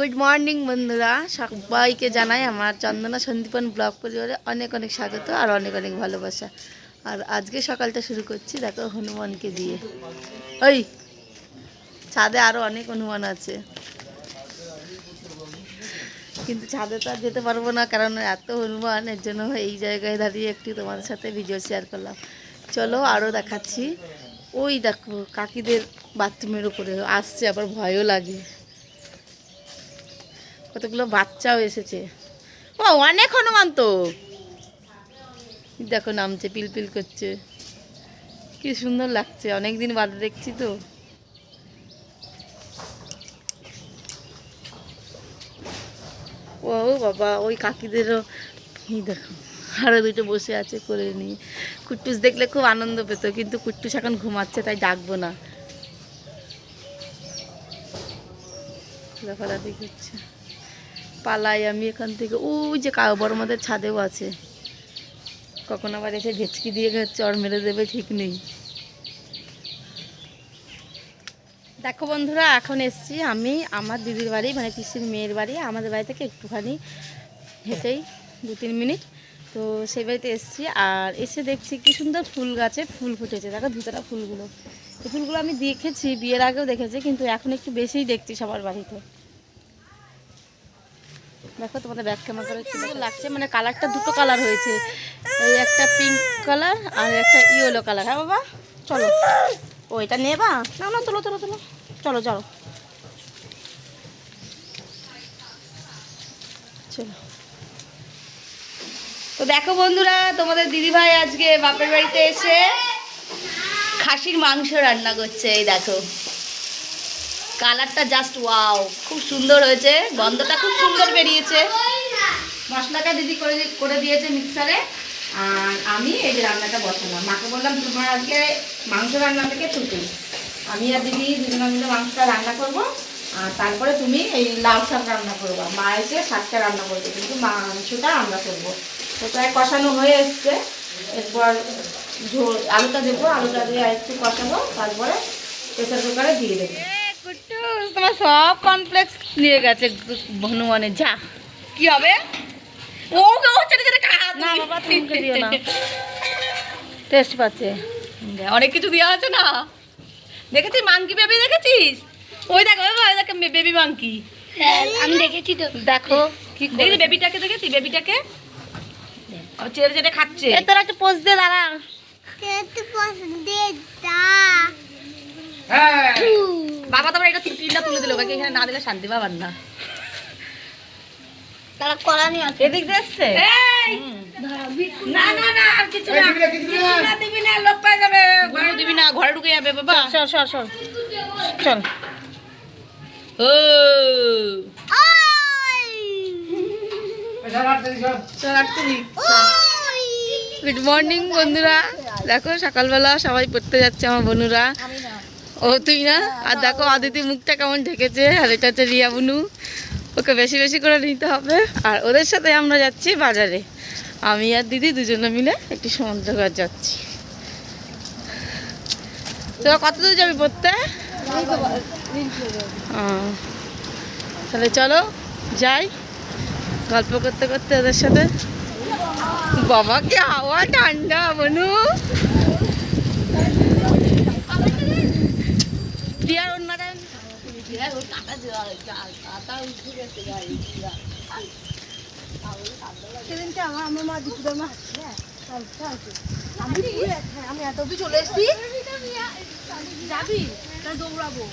Good morning বন্ধুরা। সবাইকে জানাই আমার চন্দনা সন্দীপন ব্লগ পরিবারে অনেক অনেক স্বাগত আর অনেক অনেক ভালোবাসা। আর আজকে সকালটা শুরু করছি, দেখো হনুমানকে দিয়ে। ওই, ছাদে আরও অনেক হনুমান আছে। কিন্তু ছাদে তো আর যেতে পারব না, কারণ এত হনুমান, এর জন্য এই জায়গায় দাঁড়িয়ে একটু তোমাদের সাথে ভিডিও শেয়ার করলাম। চলো আরও দেখাচ্ছি। ওই দেখো, কাকিদের বাথরুমের উপরে আসছে, আবার ভয়ও লাগে। কতগুলো বাচ্চাও এসেছে। ও, অনেক হনুমান তো। দেখো নামছে, পিলপিল করছে। কি সুন্দর লাগছে অনেক দিন বাদে দেখছি তো। ও বাবা, ওই কাকিদেরও দেখো আরও দুটো বসে আছে করে নিয়ে। কুট্টুস দেখলে খুব আনন্দ পেত, কিন্তু কুট্টুস এখন ঘুমাচ্ছে, তাই ডাকবো না। লাফালাফি করছে পালাই, আমি এখান থেকে, ওই যে কাউ বড় মাদের ছাদেও আছে। কখন আবার এসে ভেচকি দিয়ে চর মেরে দেবে, ঠিক নেই। দেখো বন্ধুরা, এখন এসছি আমি, আমার দিদির বাড়ি মানে পিসির মেয়ের বাড়ি। আমাদের বাড়ি থেকে একটুখানি হেঁটেই, দু তিন মিনিট। তো সেই বাড়িতে এসছি, আর এসে দেখছি কি সুন্দর ফুল গাছে ফুল ফুটেছে। দেখো ধুতরা ফুলগুলো। এই ফুলগুলো আমি দেখেছি, বিয়ের আগেও দেখেছি, কিন্তু এখন একটু বেশিই দেখছি সবার বাড়িতে। দেখো তোমাদের ব্যাক ক্যামেরা করে লাগছে। মানে কালারটা দুটো কালার হয়েছে। এই একটা পিঙ্ক কালার আর একটা ইয়েলো কালার হ্যাঁ বাবা? চলো। ও, এটা নেবা? না না চলো তোলো তোলো। চলো চলো। চলো। তো দেখো বন্ধুরা, তোমাদের দিদিভাই আজকে বাপের বাড়িতে এসে খাসির মাংস রান্না করছে, এই দেখো। কালারটা জাস্ট ওয়াও খুব সুন্দর হয়েছে, গন্ধটা খুব সুন্দর বেরিয়েছে। মশলাটা দিদি করে করে দিয়েছে মিক্সারে, আর আমি এই যে রান্নাটা বসালাম। মাকে বললাম, তোমার আজকে মাংস রান্না থেকে ছুটি। আমি আর দিদি দুজনে মিলে মাংসটা রান্না করব, আর তারপরে তুমি এই লাউ শাক রান্না করব। মা এসে শাকটা রান্না করবে, কিন্তু মাংসটা আমরা করব। তো প্রায় কষানো হয়ে এসছে। এরপর ঝোল, আলুটা দেবো, আলুটা দিয়ে একটু কষাবো, তারপরে প্রেসার কুকারে দিয়ে দেবো। তোমার সব কমপ্লেক্স নিয়ে গেছে হনুমানের যা। কি হবে? ও ও ছেড়ে ছেড়ে খা না বাবা তুমি দিও না। টেস্ট পাচ্ছে। অনেক কিছু দেওয়া আছে না। দেখেছিস মাংকি বেবি দেখেছিস? ওই দেখো ওই দেখো বেবি মাংকি আমি দেখেছি তো। দেখো কি দেখেছি বেবিটাকে দেখেছি বেবিটাকে আবার চেড়ে চেড়ে খাচ্ছে। এ তোর একটা পোস্ট দিয়ে দাঁড়া। বাবা তোমার এটা তিনটা তুলে দিল বাকি এখানে না দিলে শান্তি পাবার না। তারা করা নিয়ে আছে। এদিক দিয়ে এসছে? না না না আর কিছু না। না। দিবি না লোক পাই যাবে। ঘরে দিবি না ঘরে ঢুকে যাবে বাবা। সর সর সর চল। ও। গুড মর্নিং বন্ধুরা। দেখো সকালবেলা সবাই পড়তে যাচ্ছে আমার বনুরা ও, তুই না? আর দেখো আদিতি মুখটা কেমন ঢেকেছে, আর এটা হচ্ছে রিয়া বুনু। ওকে বেশি বেশি করে নিতে হবে। আর ওদের সাথে আমরা যাচ্ছি বাজারে। আমি আর দিদি দুজনে মিলে একটু সমুদ্রঘাট যাচ্ছি। তোরা কত দূর যাবি পড়তে? তাহলে চলো, যাই। গল্প করতে করতে ওদের সাথে। বাবা কি হাওয়া, ঠান্ডা, বনু। সেদিনটা আমার আমার মা দুপুরের মা আমি হ্যাঁ, আমি এত অব্দি চলে এসেছি। যাবি? তাহলে দৌড়াবো।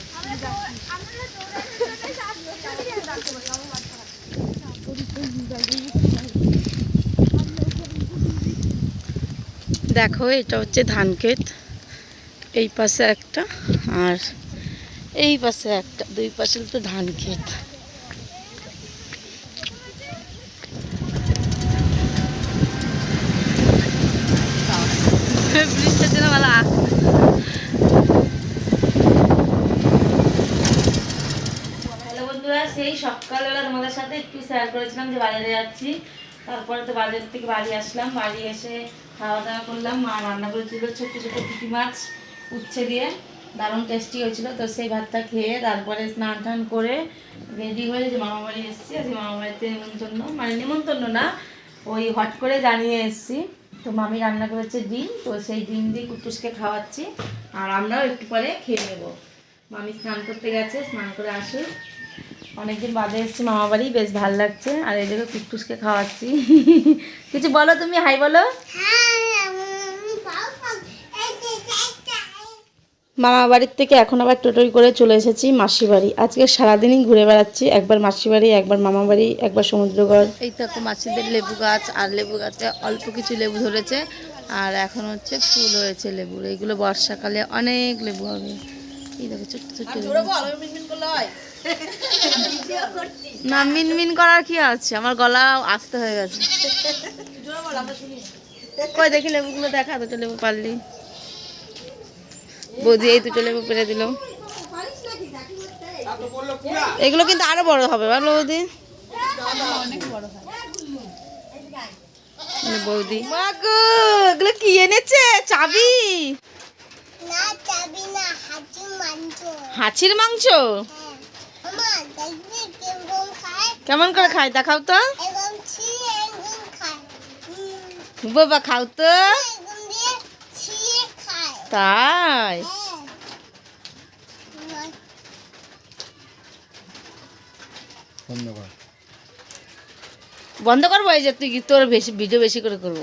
দেখো এটা হচ্ছে ধান ক্ষেত এই পাশে একটা আর এই পাশে একটা, দুই পাশে তো ধান ক্ষেত। বৃষ্টির জন্য ভালো সেই সকালবেলা তোমাদের সাথে একটু শেয়ার করেছিলাম যে বাজারে যাচ্ছি। তারপরে তো বাজার থেকে বাড়ি আসলাম, বাড়ি এসে খাওয়া দাওয়া করলাম, মা রান্না করেছিল ছোট্ট ছোট্ট পুঁটি মাছ উচ্ছে দিয়ে। দারুণ টেস্টি হয়েছিল। তো সেই ভাতটা খেয়ে তারপরে স্নান টান করে রেডি হয়ে যে মামা বাড়ি এসেছি। আজকে মামা বাড়িতে নেমন্তন্ন মানে নেমন্তন্ন না, ওই হট করে জানিয়ে এসেছি। তো মামি রান্না করেছে ডিম, তো সেই ডিম দিয়ে কুটুসকে খাওয়াচ্ছি। আর আমরাও একটু পরে খেয়ে নেব। মামি স্নান করতে গেছে, স্নান করে আসুক। অনেকদিন বাদে এসেছি মামা বাড়ি, বেশ ভালো লাগছে। আর এদিকে কুটুসকে খাওয়াচ্ছি। কিছু বলো তুমি, হাই বলো। মামা বাড়ির থেকে এখন আবার টোটোই করে চলে এসেছি মাসি বাড়ি আজকে সারাদিনই ঘুরে বেড়াচ্ছি একবার মাসি বাড়ি একবার মামা বাড়ি একবার সমুদ্রগড়। এই দেখো মাসিদের লেবু গাছ আর লেবু গাছে অল্প কিছু লেবু ধরেছে আর এখন হচ্ছে ফুল হয়েছে লেবুর এইগুলো বর্ষাকালে অনেক লেবু হবে। এই দেখো ছোট্ট ছোট্ট লেবু। না মিনমিন করার কি আছে? আমার গলা আস্তে হয়ে গেছে। কই দেখি লেবুগুলো দেখা দুটো লেবু পারলি। বৌদি এই দুটো লেবু পেরে দিল। এগুলো কিন্তু আরও বড় হবে বলো বৌদি? মানে বৌদি। মাগো এগুলো কি এনেছে? চাবি? হাঁচির মাংস। কেমন করে খাই দেখাও তো। খায়। বাবা খাও তো এরকম দিয়ে ছিঁড়ে খায় তাই? বন্ধ করব এই যে তুই তোর বেশি ভিডিও বেশি করে করব?